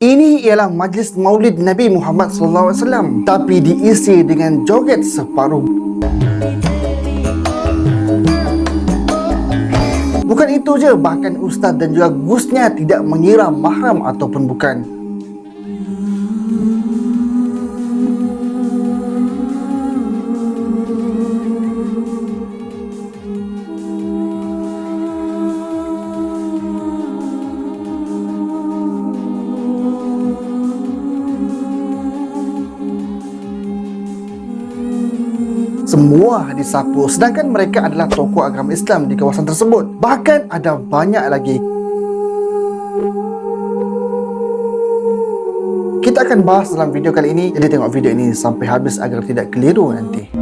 Ini ialah majlis maulid Nabi Muhammad SAW tapi diisi dengan joget separuh. Bukan itu je, bahkan ustaz dan juga gusnya tidak mengira mahram ataupun bukan. Semua disapu sedangkan mereka adalah tokoh agama Islam di kawasan tersebut. Bahkan ada banyak lagi. Kita akan bahas dalam video kali ini. Jadi tengok video ini sampai habis agar tidak keliru nanti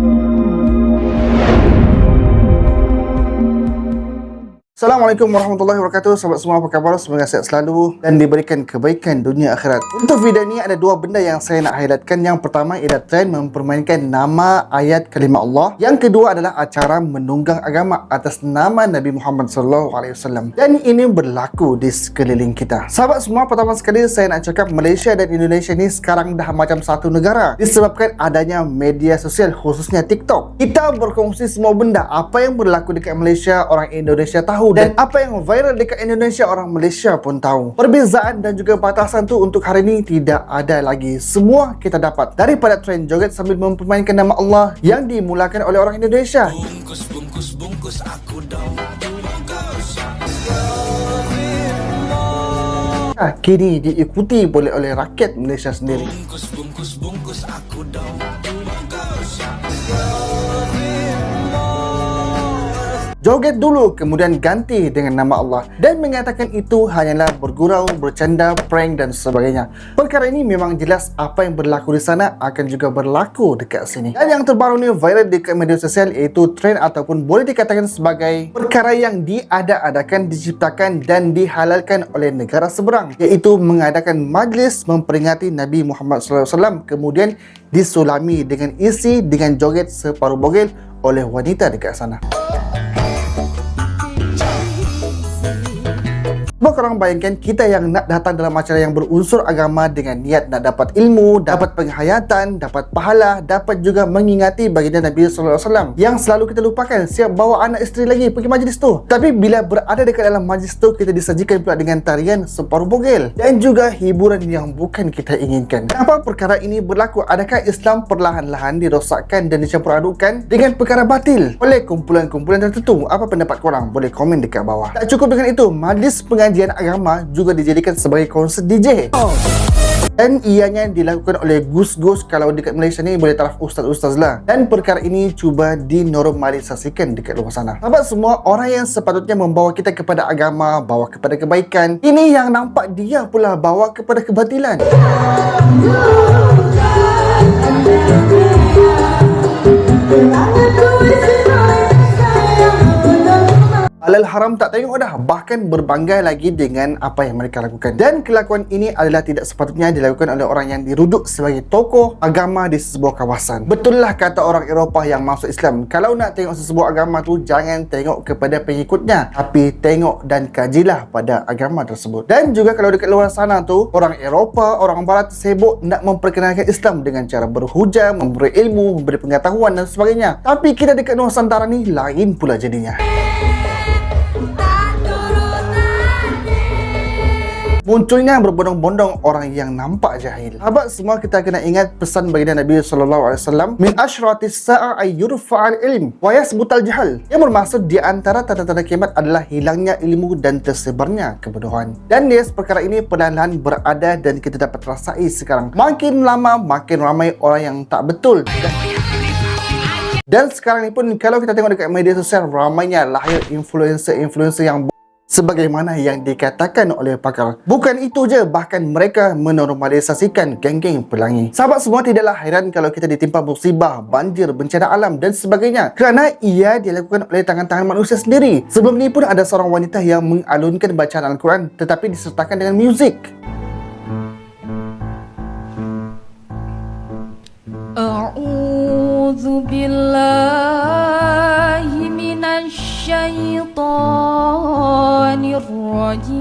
Assalamualaikum warahmatullahi wabarakatuh. Sahabat semua apa khabar? Semoga sihat selalu Dan diberikan kebaikan dunia akhirat. Untuk video ini ada dua benda yang saya nak highlightkan. Yang pertama ialah trend mempermainkan nama ayat kalimah Allah. Yang kedua adalah acara menunggang agama Atas nama Nabi Muhammad SAW Dan ini berlaku di sekeliling kita. Sahabat semua pertama sekali saya nak cakap Malaysia dan Indonesia ni sekarang dah macam satu negara. Disebabkan adanya media sosial khususnya TikTok. Kita berkongsi semua benda. Apa yang berlaku dekat Malaysia Orang Indonesia tahu dan apa yang viral dekat Indonesia orang Malaysia pun tahu. Perbezaan dan juga batasan tu untuk hari ini tidak ada lagi. Semua kita dapat daripada trend joget sambil mempermainkan nama Allah yang dimulakan oleh orang Indonesia. Bungkus, bungkus, bungkus aku dong Kini diikuti boleh oleh rakyat Malaysia sendiri. Bungkus, bungkus, bungkus aku dong Joget dulu kemudian ganti dengan nama Allah dan mengatakan itu hanyalah bergurau, bercanda, prank dan sebagainya. Perkara ini memang jelas apa yang berlaku di sana akan juga berlaku dekat sini. Dan yang terbaru ni viral dekat media sosial iaitu trend ataupun boleh dikatakan sebagai perkara yang diada-adakan, diciptakan dan dihalalkan oleh negara seberang iaitu mengadakan majlis memperingati Nabi Muhammad SAW kemudian disulami dengan isi dengan joget separuh bogel oleh wanita dekat sana. Korang bayangkan kita yang nak datang dalam acara yang berunsur agama dengan niat nak dapat ilmu, dapat penghayatan, dapat pahala, dapat juga mengingati baginda Nabi SAW yang selalu kita lupakan siap bawa anak isteri lagi pergi majlis tu. Tapi bila berada dekat dalam majlis tu kita disajikan pula dengan tarian separuh bogel dan juga hiburan yang bukan kita inginkan. Kenapa perkara ini berlaku? Adakah Islam perlahan-lahan dirosakkan dan dicampur adukkan dengan perkara batil oleh kumpulan-kumpulan tertentu? Apa pendapat korang? Boleh komen dekat bawah. Tak cukup dengan itu, majlis pengajian pengajian agama juga dijadikan sebagai konsert DJ. Oh. Dan ianya dilakukan oleh gus-gus kalau dekat Malaysia ni boleh taraf ustaz-ustaz lah. Dan perkara ini cuba dinormalisasikan dekat luar sana. Sahabat semua, orang yang sepatutnya membawa kita kepada agama, bawa kepada kebaikan, ini yang nampak dia pula bawa kepada kebatilan. Halal haram tak tengok dah. Bahkan berbanggai lagi dengan apa yang mereka lakukan. Dan kelakuan ini adalah tidak sepatutnya dilakukan oleh orang yang diruduk sebagai tokoh agama di sebuah kawasan. Betullah kata orang Eropah yang masuk Islam Kalau nak tengok sebuah agama tu Jangan tengok kepada pengikutnya Tapi tengok dan kajilah pada agama tersebut. Dan juga kalau dekat luar sana tu Orang Eropah, orang Barat sibuk nak memperkenalkan Islam Dengan cara berhujah, memberi ilmu, memberi pengetahuan dan sebagainya. Tapi kita dekat Nusantara ni lain pula jadinya munculnya berbondong-bondong orang yang nampak jahil. Sahabat semua kita kena ingat pesan baginda Nabi sallallahu alaihi wasallam, min asyratis sa'a ay yurfa'al ilm wa yasbutal jahal. Yang bermaksud di antara tanda-tanda kiamat adalah hilangnya ilmu dan tersebarnya kebodohan. Dan yes, perkara ini perlahan-lahan berada dan kita dapat rasai sekarang. Makin lama makin ramai orang yang tak betul. Dan dan sekarang ni pun kalau kita tengok dekat media sosial ramainya lahir influencer-influencer yang sebagaimana yang dikatakan oleh pakar. Bukan itu je, bahkan mereka menormalisasikan geng-geng pelangi. Sahabat semua tidaklah hairan kalau kita ditimpa musibah, banjir, bencana alam dan sebagainya. Kerana ia dilakukan oleh tangan-tangan manusia sendiri. Sebelum ni pun ada seorang wanita yang mengalunkan bacaan Al-Quran tetapi disertakan dengan muzik. A'udzu الشيطان الرجيم.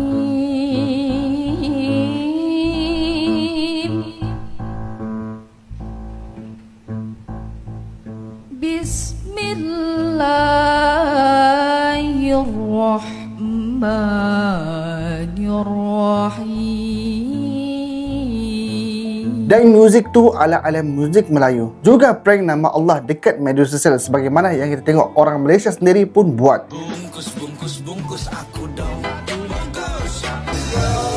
بسم الله الرحمن الرحيم. Dan muzik tu ala ala muzik Melayu. Juga prank nama Allah dekat media sosial Sebagaimana yang kita tengok orang Malaysia sendiri pun buat. Bungkus bungkus bungkus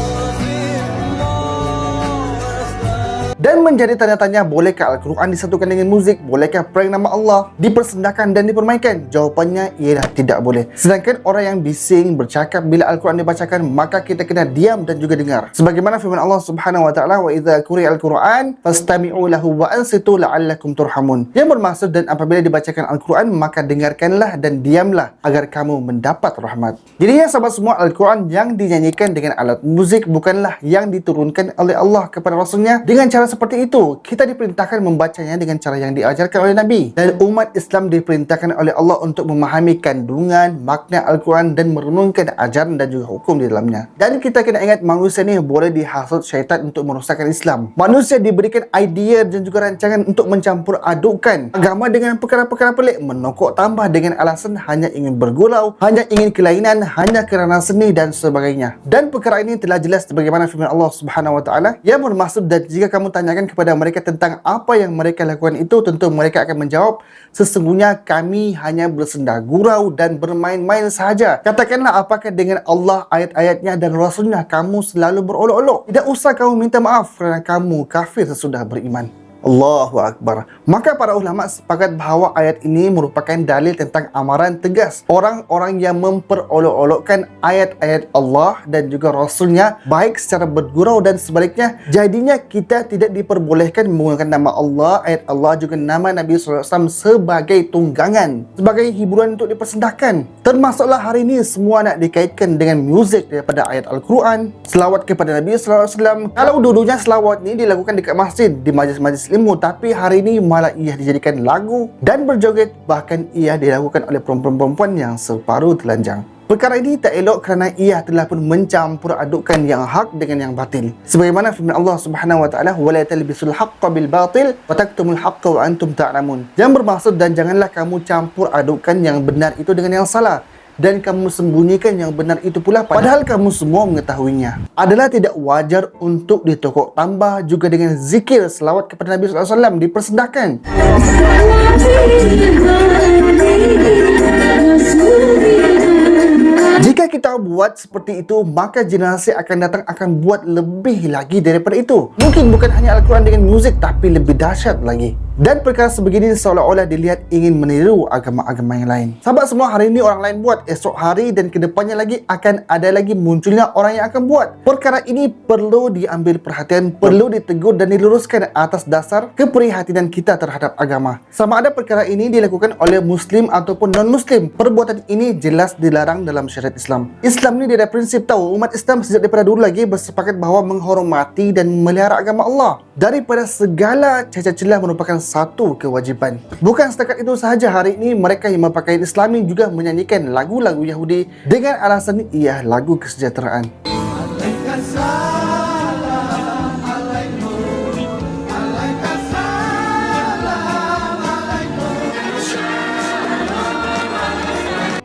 Dan menjadi tanya-tanya bolehkah Al-Quran disatukan dengan muzik? Bolehkah prank nama Allah dipersendahkan dan dipermainkan? Jawapannya ialah tidak boleh. Sedangkan orang yang bising bercakap bila Al-Quran dibacakan maka kita kena diam dan juga dengar. Sebagaimana firman Allah Subhanahu wa taala wa idza quri'al Quran fastami'u lahu wa ansitu la'allakum turhamun. Yang bermaksud dan apabila dibacakan Al-Quran maka dengarkanlah dan diamlah agar kamu mendapat rahmat. Jadi ya sahabat semua Al-Quran yang dinyanyikan dengan alat muzik bukanlah yang diturunkan oleh Allah kepada Rasulnya dengan cara seperti itu. Kita diperintahkan membacanya dengan cara yang diajarkan oleh Nabi. Dan umat Islam diperintahkan oleh Allah untuk memahami kandungan, makna Al-Quran dan merenungkan ajaran dan juga hukum di dalamnya. Dan kita kena ingat manusia ni boleh dihasut syaitan untuk merosakkan Islam. Manusia diberikan idea dan juga rancangan untuk mencampur adukkan agama dengan perkara-perkara pelik, menokok tambah dengan alasan hanya ingin bergurau, hanya ingin kelainan, hanya kerana seni dan sebagainya. Dan perkara ini telah jelas sebagaimana firman Allah Subhanahu Wa Taala yang bermaksud dan jika kamu tanyakan kepada mereka tentang apa yang mereka lakukan itu tentu mereka akan menjawab sesungguhnya kami hanya bersenda gurau dan bermain-main sahaja. Katakanlah apakah dengan Allah ayat-ayatnya dan Rasulnya kamu selalu berolok-olok? Tidak usah kamu minta maaf kerana kamu kafir sesudah beriman Allahu Akbar. Maka para ulama sepakat bahawa ayat ini merupakan dalil tentang amaran tegas orang-orang yang memperolok-olokkan ayat-ayat Allah dan juga Rasulnya baik secara bergurau dan sebaliknya. Jadinya kita tidak diperbolehkan menggunakan nama Allah, ayat Allah juga nama Nabi SAW sebagai tunggangan, sebagai hiburan untuk dipersendahkan. Termasuklah hari ini semua nak dikaitkan dengan muzik daripada ayat Al-Quran, selawat kepada Nabi SAW. Kalau dulunya selawat ni dilakukan dekat masjid, di majlis-majlis ilmu tapi hari ini malah ia dijadikan lagu dan berjoget bahkan ia dilakukan oleh perempuan-perempuan yang separuh telanjang. Perkara ini tak elok kerana ia telah pun mencampur adukkan yang hak dengan yang batil. Sebagaimana firman Allah Subhanahu wa taala, "Wa la talbisul haqqo bil batil wa taktumul haqqo wa antum ta'lamun." Yang bermaksud dan janganlah kamu campur adukkan yang benar itu dengan yang salah dan kamu sembunyikan yang benar itu pula padahal kamu semua mengetahuinya adalah tidak wajar untuk ditokok tambah juga dengan zikir selawat kepada Nabi SAW dipersendahkan Jika kita buat seperti itu, maka generasi akan datang akan buat lebih lagi daripada itu. Mungkin bukan hanya Al-Quran dengan muzik, tapi lebih dahsyat lagi. Dan perkara sebegini seolah-olah dilihat ingin meniru agama-agama yang lain. Sahabat semua, hari ini orang lain buat. Esok hari dan kedepannya lagi akan ada lagi munculnya orang yang akan buat. Perkara ini perlu diambil perhatian, perlu ditegur dan diluruskan atas dasar keprihatinan kita terhadap agama. Sama ada perkara ini dilakukan oleh Muslim ataupun non-Muslim. Perbuatan ini jelas dilarang dalam syariat Islam. Islam ni dia ada prinsip tahu umat Islam sejak daripada dulu lagi bersepakat bahawa menghormati dan memelihara agama Allah. Daripada segala cacat celah merupakan satu kewajipan. Bukan setakat itu sahaja hari ini mereka yang berpakaian Islami juga menyanyikan lagu-lagu Yahudi dengan alasan ia lagu kesejahteraan.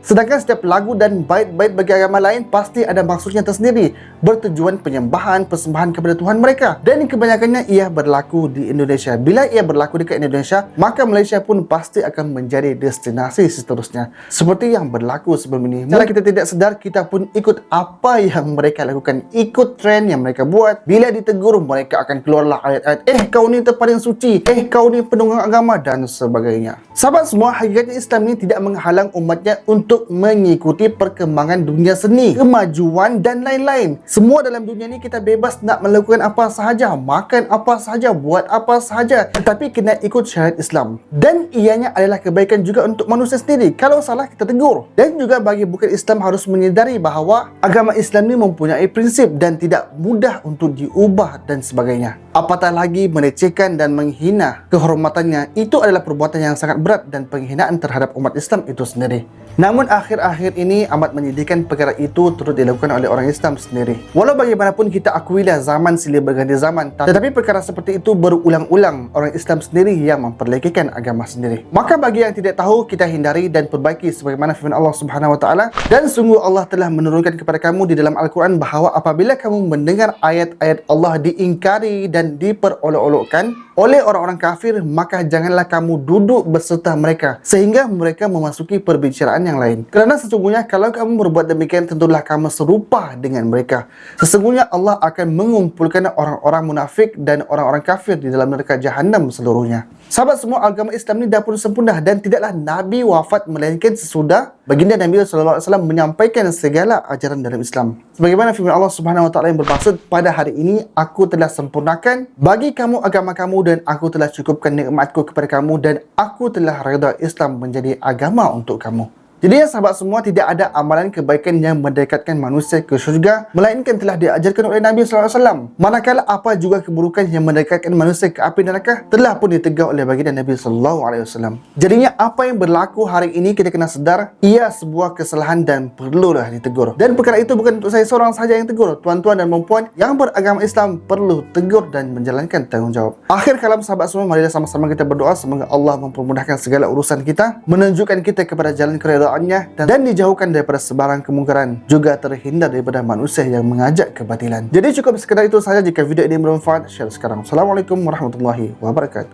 Sedangkan setiap lagu dan bait-bait bagi agama lain pasti ada maksudnya tersendiri bertujuan penyembahan, persembahan kepada Tuhan mereka. Dan kebanyakannya ia berlaku di Indonesia. Bila ia berlaku dekat Indonesia, maka Malaysia pun pasti akan menjadi destinasi seterusnya. Seperti yang berlaku sebelum ini. Kalau kita tidak sedar, kita pun ikut apa yang mereka lakukan. Ikut trend yang mereka buat. Bila ditegur, mereka akan keluarlah ayat-ayat, eh kau ni terpaling suci, eh kau ni penunggang agama dan sebagainya. Sahabat semua, hakikatnya Islam ni tidak menghalang umatnya untuk untuk mengikuti perkembangan dunia seni, kemajuan dan lain-lain. Semua dalam dunia ni kita bebas nak melakukan apa sahaja, makan apa sahaja, buat apa sahaja, tetapi kena ikut syariat Islam. Dan ianya adalah kebaikan juga untuk manusia sendiri. Kalau salah kita tegur. Dan juga bagi bukan Islam harus menyedari bahawa agama Islam ni mempunyai prinsip dan tidak mudah untuk diubah dan sebagainya. Apatah lagi melecehkan dan menghina kehormatannya, itu adalah perbuatan yang sangat berat dan penghinaan terhadap umat Islam itu sendiri. Namun akhir-akhir ini amat menyedihkan perkara itu turut dilakukan oleh orang Islam sendiri. Walau bagaimanapun kita akuilah zaman silih berganti zaman, tetapi perkara seperti itu berulang-ulang orang Islam sendiri yang memperlekikan agama sendiri. Maka bagi yang tidak tahu kita hindari dan perbaiki sebagaimana firman Allah Subhanahu wa taala dan sungguh Allah telah menurunkan kepada kamu di dalam Al-Quran bahawa apabila kamu mendengar ayat-ayat Allah diingkari dan diperolok-olokkan oleh orang-orang kafir maka janganlah kamu duduk berserta mereka sehingga mereka memasuki perbicaraan yang lain. Kerana sesungguhnya kalau kamu berbuat demikian tentulah kamu serupa dengan mereka. Sesungguhnya Allah akan mengumpulkan orang-orang munafik dan orang-orang kafir di dalam neraka jahanam seluruhnya. Sahabat semua agama Islam ni dah pun sempurna dan tidaklah Nabi wafat melainkan sesudah baginda Nabi sallallahu alaihi wasallam menyampaikan segala ajaran dalam Islam. Sebagaimana firman Allah Subhanahu wa taala yang bermaksud pada hari ini aku telah sempurnakan bagi kamu agama kamu dan aku telah cukupkan nikmatku kepada kamu dan aku telah redha Islam menjadi agama untuk kamu. Jadi ya sahabat semua tidak ada amalan kebaikan yang mendekatkan manusia ke syurga melainkan telah diajarkan oleh Nabi SAW. Manakala apa juga keburukan yang mendekatkan manusia ke api neraka telah pun ditegak oleh baginda Nabi SAW. Jadinya apa yang berlaku hari ini kita kena sedar ia sebuah kesalahan dan perlulah ditegur. Dan perkara itu bukan untuk saya seorang sahaja yang tegur. Tuan-tuan dan perempuan yang beragama Islam perlu tegur dan menjalankan tanggungjawab. Akhir kalam sahabat semua marilah sama-sama kita berdoa semoga Allah mempermudahkan segala urusan kita, menunjukkan kita kepada jalan keredaannya dan, dan dijauhkan daripada sebarang kemungkaran juga terhindar daripada manusia yang mengajak kebatilan. Jadi cukup sekadar itu sahaja jika video ini bermanfaat share sekarang. Assalamualaikum warahmatullahi wabarakatuh.